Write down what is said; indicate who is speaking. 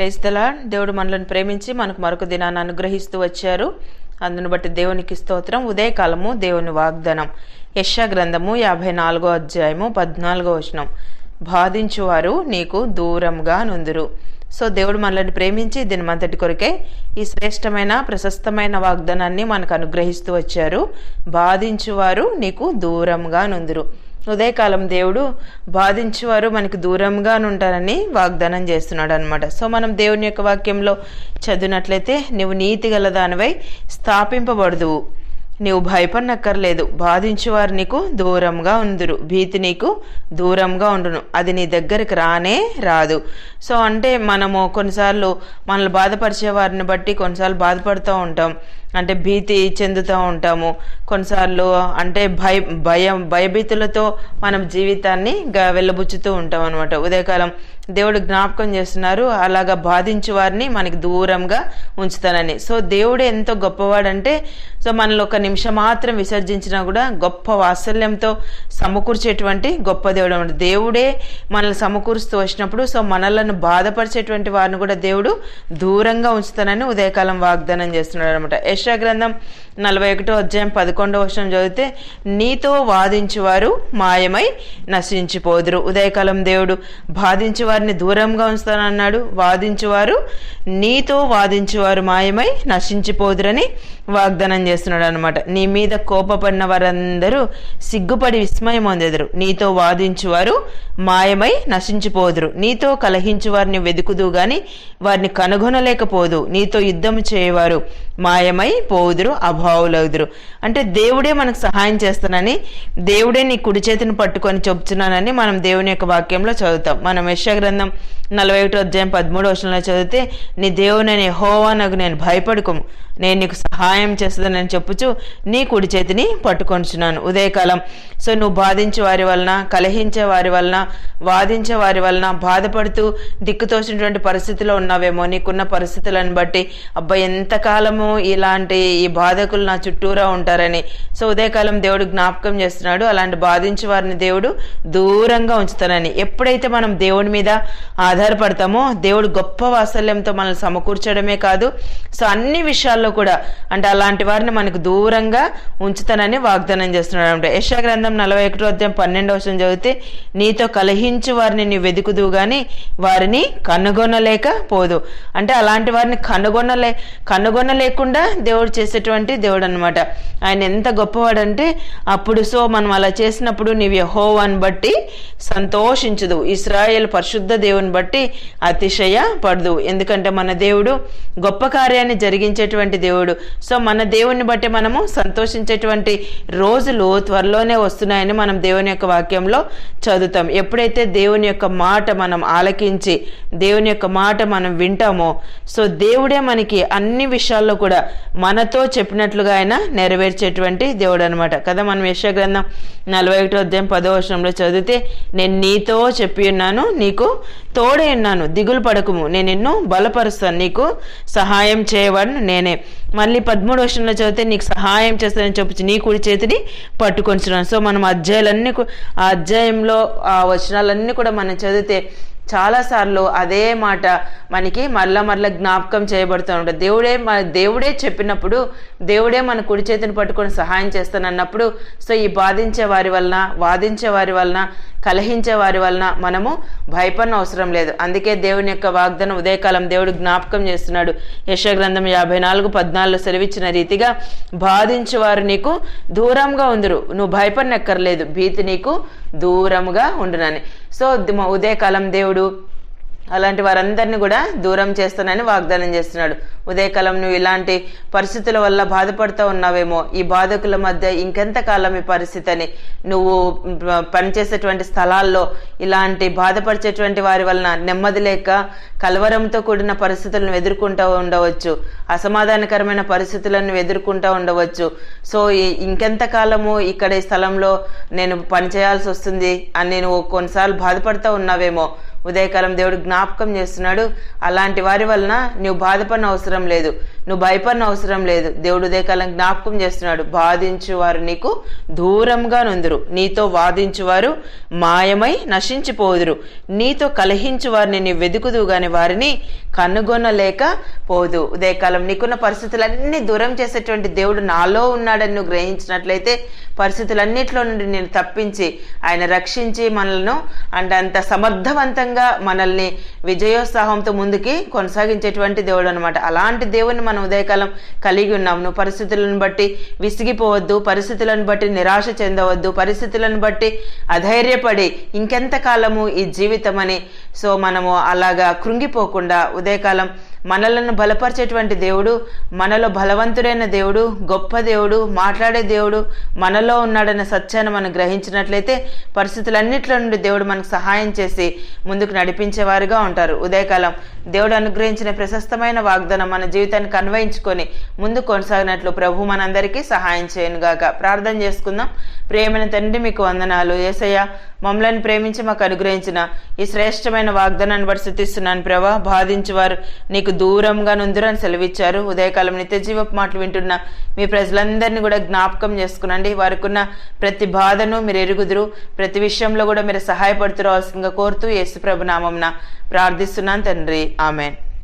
Speaker 1: Praise దేవుడు మనల్ని ప్రేమించి మనకు మరొక దినాన్ని అనుగ్రహిస్తూ వచ్చారు. అందును బట్టి దేవునికి స్తోత్రం. ఉదయకాలము దేవుని వాగ్దానం. యశ గ్రంథము యాభై నాలుగో అధ్యాయము పద్నాలుగో వచనం. బాధించువారు నీకు దూరంగా నుందురు. సో దేవుడు మనల్ని ప్రేమించి దినమంతటి కొరకే ఈ శ్రేష్టమైన ప్రశస్తమైన వాగ్దానాన్ని మనకు అనుగ్రహిస్తూ వచ్చారు. బాధించువారు నీకు దూరంగా నుందురు. ఉదయకాలం దేవుడు బాధించేవారు మనకి దూరంగా ఉంటారని వాగ్దానం చేస్తున్నాడు అనమాట సో మనం దేవుని యొక్క వాక్యంలో చదివినట్లయితే నువ్వు నీతి గల దానివై స్థాపింపబడదువు నీవు భయపడనక్కర్లేదు. బాధించేవారు నీకు దూరంగా ఉందురు. భీతి నీకు దూరంగా ఉండును. అది నీ దగ్గరికి రానే రాదు. సో అంటే మనము కొన్నిసార్లు మనల్ని బాధపరిచే వారిని బట్టి కొన్నిసార్లు బాధపడుతూ ఉంటాం. అంటే భీతి చెందుతూ ఉంటాము. కొన్నిసార్లు అంటే భయ భయం భయభీతులతో మనం జీవితాన్ని గ- వెళ్ళబుచ్చుతూ ఉంటాం అనమాట ఉదయకాలం దేవుడు జ్ఞాపకం చేస్తున్నారు అలాగా బాధించు వారిని మనకి దూరంగా ఉంచుతానని. సో దేవుడు ఎంతో గొప్పవాడంటే సో మనలో ఒక నిమిషం మాత్రం విసర్జించినా కూడా గొప్ప వాత్సల్యంతో సమకూర్చేటువంటి గొప్ప దేవుడు అనమాట దేవుడే మనల్ని సమకూరుస్తూ వచ్చినప్పుడు సో మనలను బాధపరిచేటువంటి వారిని కూడా దేవుడు దూరంగా ఉంచుతానని ఉదయకాలం వాగ్దానం చేస్తున్నాడు అనమాట యశా గ్రంథం నలభై ఒకటో అధ్యాయం పదకొండవ వర్షం చదివితే నీతో వాదించువారు మాయమై నశించిపోదురు. ఉదయకాలం దేవుడు బాధించు వారిని దూరంగా ఉంచుతానన్నాడు. వాదించువారు నీతో వాదించువారు మాయమై నశించిపోదురని వాగ్దానం చేస్తున్నాడు అనమాట నీ మీద కోపపడిన వారందరూ సిగ్గుపడి విస్మయం పొందెదరు. నీతో వాదించువారు మాయమై నశించిపోదురు. నీతో కలహించు వారిని వెతుకుదు గాని వారిని కనుగొనలేకపోదు. నీతో యుద్ధం చేయవారు మాయమై పోదురు అభావులవుదురు. అంటే దేవుడే మనకు సహాయం చేస్తానని దేవుడే నీ కుడి చేతిని పట్టుకొని చెప్తున్నానని మనం దేవుని యొక్క వాక్యంలో చదువుతాం. మనం యశ గ్రంథం నలభై ఒకటి అధ్యాయం పదమూడు వర్షంలో చదివితే నీ దేవుని హోవా నాకు నేను భయపడుకోము. నేను నీకు సహాయం చేస్తుందని చెప్పుచు నీ కుడి చేతిని పట్టుకొంచున్నాను ఉదయకాలం. సో నువ్వు బాధించే వారి వలన కలహించే వారి వలన వాదించే వారి వలన బాధపడుతూ దిక్కుతోసినటువంటి పరిస్థితిలో ఉన్నావేమో నీకున్న పరిస్థితులను బట్టి అబ్బా ఎంతకాలము ఇలాంటి ఈ బాధకులు నా చుట్టూరా ఉంటారని. సో ఉదయకాలం దేవుడు జ్ఞాపకం చేస్తున్నాడు అలాంటి బాధించే వారిని దేవుడు దూరంగా ఉంచుతానని. ఎప్పుడైతే మనం దేవుడి మీద ఆధారపడతామో దేవుడు గొప్ప వాత్సల్యంతో మనల్ని సమకూర్చడమే కాదు. సో అన్ని విషయాల్లో కూడా అంటే అలాంటి వారిని మనకు దూరంగా ఉంచుతానని వాగ్దానం చేస్తున్నాడు అంటే యశా గ్రంథం నలభై ఒకటో అధ్యాయం పన్నెండవ వచనం చదివితే నీతో కలహించు వారిని నీ వెతుకుదు కానీ వారిని కనుగొనలేక పోదు. అంటే అలాంటి వారిని కనుగొనలే కనుగొనలేకుండా దేవుడు చేసేటువంటి దేవుడు అనమాట ఆయన ఎంత గొప్పవాడంటే అప్పుడు సో మనం అలా చేసినప్పుడు నీవు వ్యహోవాన్ని బట్టి సంతోషించదు ఇస్రాయేల్ పరిశుద్ధ దేవుని బట్టి అతిశయ పడదు. ఎందుకంటే మన దేవుడు గొప్ప కార్యాన్ని జరిగించేటువంటి దేవుడు. సో మన దేవుణ్ణి బట్టి మనము సంతోషించేటువంటి రోజులు త్వరలోనే వస్తున్నాయని మనం దేవుని యొక్క వాక్యంలో చదువుతాం. ఎప్పుడైతే దేవుని యొక్క మాట మనం ఆలకించి దేవుని యొక్క మాట మనం వింటామో సో దేవుడే మనకి అన్ని విషయాల్లో కూడా మనతో చెప్పినట్లుగా ఆయన నెరవేర్చేటువంటి దేవుడు అనమాట కదా మనం యశగ్రంథం నలభై ఒకటో అధ్యాయం పదో వర్షంలో చదివితే నేను నీతో చెప్పి ఉన్నాను నీకు తోడు ఉన్నాను దిగులు పడకుము. నేను నిన్ను బలపరుస్తాను. నీకు సహాయం చేయవాడు నేనే. మళ్ళీ పదమూడు వర్షంలో చదివితే నీకు సహాయం చేస్తానని చెప్పచ్చు. నీ కుడి చేతిని పట్టుకొంచున్నాను సో మనం అధ్యాయాలన్నీ ఆ అధ్యాయంలో ఆ వచనాలన్నీ కూడా మనం చదివితే చాలాసార్లు అదే మాట మనకి మరలా మరలా జ్ఞాపకం చేయబడుతూ ఉంటుంది. దేవుడే మన దేవుడే చెప్పినప్పుడు దేవుడే మన కుడి చేతిని పట్టుకొని సహాయం చేస్తానన్నప్పుడు సో ఈ బాధించే వారి వలన వాదించే వారి వలన కలహించే వారి వలన మనము భయపడిన అవసరం లేదు. అందుకే దేవుని యొక్క వాగ్దానం ఉదయకాలం దేవుడు జ్ఞాపకం చేస్తున్నాడు. యశగ్రంథం యాభై నాలుగు పద్నాలుగులో సెలవిచ్చిన రీతిగా బాధించేవారు నీకు దూరంగా ఉందరు. నువ్వు భయపడినక్కర్లేదు. భీతి నీకు దూరముగా ఉండునని. సో ఉదయకాలం దేవుడు అలాంటి వారందరినీ కూడా దూరం చేస్తానని వాగ్దానం చేస్తున్నాడు. ఉదయకాలం నువ్వు ఇలాంటి పరిస్థితుల వల్ల బాధపడుతూ ఉన్నావేమో. ఈ బాధకుల మధ్య ఇంకెంతకాలం ఈ పరిస్థితి అని నువ్వు పనిచేసేటువంటి స్థలాల్లో ఇలాంటి బాధపరిచేటువంటి వారి వలన నెమ్మది లేక కలవరంతో కూడిన పరిస్థితులను ఎదుర్కొంటూ ఉండవచ్చు. అసమాధానకరమైన పరిస్థితులను ఎదుర్కొంటూ ఉండవచ్చు. సో ఇంకెంతకాలము ఇక్కడ ఈ స్థలంలో నేను పనిచేయాల్సి వస్తుంది అని నువ్వు కొన్నిసార్లు బాధపడుతూ ఉన్నావేమో. ఉదయకాలం దేవుడు జ్ఞాపకం చేస్తున్నాడు. అలాంటి వారి వలన నువ్వు బాధపడిన అవసరం లేదు. నువ్వు భయపడిన అవసరం లేదు. దేవుడు ఉదయకాలం జ్ఞాపకం చేస్తున్నాడు. బాధించు వారు నీకు దూరంగా నుందురు. నీతో వాదించువారు మాయమై నశించిపోదురు. నీతో కలహించు వారిని నీ వెతుకుదు గాని వారిని కనుగొనలేక పోదు. ఉదయకాలం నీకున్న పరిస్థితులన్నీ దూరం చేసేటువంటి దేవుడు నాలో ఉన్నాడని నువ్వు గ్రహించినట్లయితే పరిస్థితులన్నిట్లో నుండి నేను తప్పించి ఆయన రక్షించి మనలను అంటే అంత సమర్థవంతంగా మనల్ని విజయోత్సాహంతో ముందుకి కొనసాగించేటువంటి దేవుడు అనమాట అలాంటి దేవుని మనం ఉదయకాలం కలిగి ఉన్నాం. నువ్వు పరిస్థితులను బట్టి విసిగిపోవద్దు పరిస్థితులను బట్టి నిరాశ చెందవద్దు పరిస్థితులను బట్టి అధైర్యపడి ఇంకెంత కాలము ఈ జీవితం అని సో మనము అలాగా కృంగిపోకుండా ఉదయకాలం మనలను బలపరిచేటువంటి దేవుడు మనలో బలవంతుడైన దేవుడు గొప్ప దేవుడు మాట్లాడే దేవుడు మనలో ఉన్నాడన్న సత్యాన్ని మనం గ్రహించినట్లయితే పరిస్థితులన్నింటిలో నుండి దేవుడు మనకు సహాయం చేసి ముందుకు నడిపించేవారుగా ఉంటారు. ఉదయకాలం దేవుడు అనుగ్రహించిన ప్రశస్తమైన వాగ్దానం మన జీవితాన్ని కన్వయించుకొని ముందు కొనసాగినట్లు ప్రభు మనందరికీ సహాయం చేయనుగాక. ప్రార్థన చేసుకుందాం. ప్రేమైన తండ్రి మీకు వందనాలు. ఏసయ్య మమ్మల్ని ప్రేమించి మాకు అనుగ్రహించిన ఈ శ్రేష్టమైన వాగ్దానాన్ని బట్టి ప్రభా. బాధించేవారు నీకు దూరంగా నుందురని సెలవిచ్చారు. ఉదయకాలం నిత్యజీవపు మాటలు వింటున్న మీ ప్రజలందరినీ కూడా జ్ఞాపకం చేసుకునండి. వారికి ఉన్న ప్రతి బాధను మీరు ఎరుగుదురు. ప్రతి విషయంలో కూడా మీరు సహాయపడుతురావాల్సిందిగా కోరుతూ యేసు ప్రభు నామంన ప్రార్థిస్తున్నాను తండ్రి. ఆమెన్.